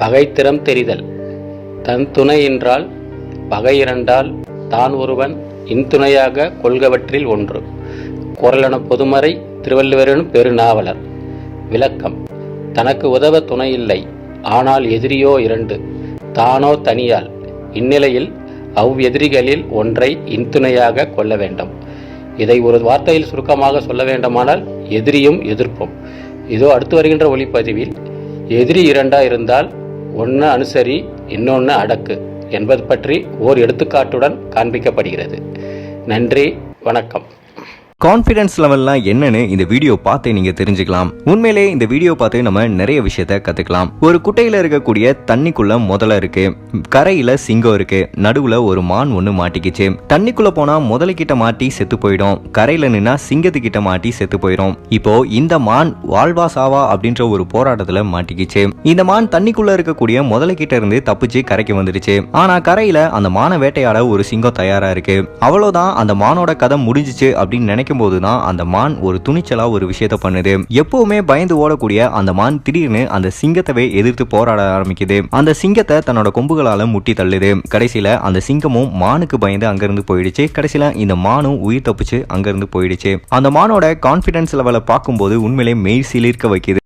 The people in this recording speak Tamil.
பகைத்திறம் தெரிதல். தன் துணை என்றால் பகை இரண்டால் தான் ஒருவன் இன்துணையாக கொள்கவற்றில் ஒன்று. குரலென பொதுமறை திருவள்ளுவரினும் பெருநாவலர். விளக்கம். தனக்கு உதவ துணை இல்லை. ஆனால் எதிரியோ இரண்டு. தானோ தனியால். இந்நிலையில் அவ்வெதிரிகளில் ஒன்றை இன்துணையாக கொள்ள வேண்டும். இதை ஒரு வார்த்தையில் சுருக்கமாக சொல்ல வேண்டுமானால் எதிரியும் எதிர்ப்பும். இதோ அடுத்து வருகின்ற ஒளிப்பதிவில் எதிரி இரண்டா இருந்தால் ஒன்று அனுசரி இன்னொன்று அடக்கு என்பது பற்றி ஓர் எடுத்துக்காட்டுடன் காண்பிக்கப்படுகிறது. நன்றி வணக்கம். கான்ஃபிடன்ஸ் லெவல்லாம் என்னன்னு இந்த வீடியோ பார்த்து நீங்க தெரிஞ்சுக்கலாம். உண்மையிலே இந்த வீடியோ பார்த்து நம்ம நிறைய விஷயத்த கத்துக்கலாம். ஒரு குட்டையில இருக்கக்கூடிய தண்ணிக்குள்ள முதல்ல இருக்கு. கரையில சிங்கம் இருக்கு. நடுவுல ஒரு மான் ஒண்ணு மாட்டிக்கிச்சு. தண்ணிக்குள்ள போனா முதல கிட்ட மாட்டி செத்து போயிடும். கரையில நின்னா சிங்கத்துக்கிட்ட மாட்டி செத்து போயிடும் இப்போ இந்த மான் வாழ்வா சாவா அப்படின்ற ஒரு போராட்டத்துல மாட்டிக்கிச்சு. இந்த மான் தண்ணிக்குள்ள இருக்கக்கூடிய முதல கிட்ட இருந்து தப்பிச்சு கரைக்கு வந்துருச்சு ஆனா கரையில அந்த மானை வேட்டையாட ஒரு சிங்கம் தயாரா இருக்கு. அவ்வளவுதான் அந்த மானோட கதை முடிஞ்சிச்சு அப்படின்னு நினைக்கும் போதுதான் அந்த மான் ஒரு துணிச்சலா ஒரு விஷயத்த பண்ணுது. எப்பவுமே பயந்து ஓடக்கூடிய அந்த மான் திடீர்னு அந்த சிங்கத்தவே எதிர்த்து போராட ஆரம்பிக்குது. அந்த சிங்கத்தை தன்னோட கொம்புகளால முட்டி தள்ளுது. கடைசியில அந்த சிங்கமும் மானுக்கு பயந்து அங்கிருந்து போயிடுச்சு. கடைசியில இந்த மானும் உயிர் தப்பிச்சு அங்கிருந்து போயிடுச்சு. அந்த மானோட கான்பிடன்ஸ் லெவலை பார்க்கும்போது உண்மையிலே மெய் சிலிர்க்க வைக்குது.